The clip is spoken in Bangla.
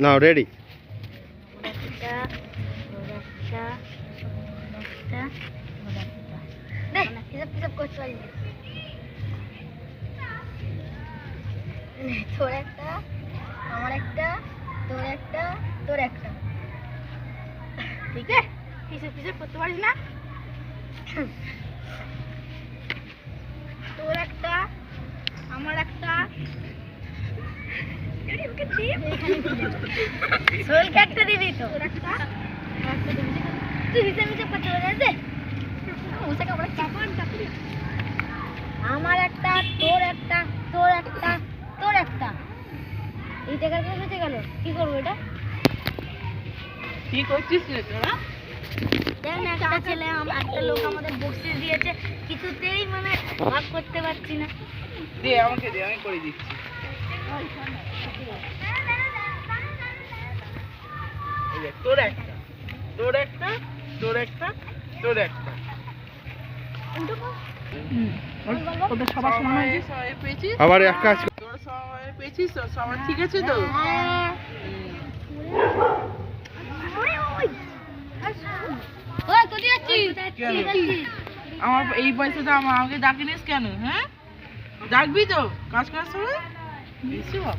নাও রেডি তোর একটা আমার একটা তোর একটা তোর একটা ঠিক আছে হিসাব হিসাব করতে পারিস না সোলকে একটা দিবি তো। তুই হিসাব হিসাব করতে কাপড় আমার একটা তোর একটা তোর একটা তোর একটা। এই টাকার কাছে বেঁচে গেল কি করব এটা? কি করছিস রে তোরা? দেখ না একটা ছেলে একটা লোক আমাদের বক্সিস দিয়েছে। কিছুতেই মানে ভাগ করতে পারছি না। দে আমাকে দে আমি করে দিচ্ছি। তোর একটা তোর একটা তোর একটা তোর একটা। ওদের সবার সময় সবাই পেয়েছিস? আবার এক কাজ কর। তোর সবাই পেয়েছিস তো? সবার ঠিক আছে? আমার এই পয়সাটা আমার আমাকে ডাকিনিস কেন হ্যাঁ? ডাকবি তো? কাজ করার সময়? Весело.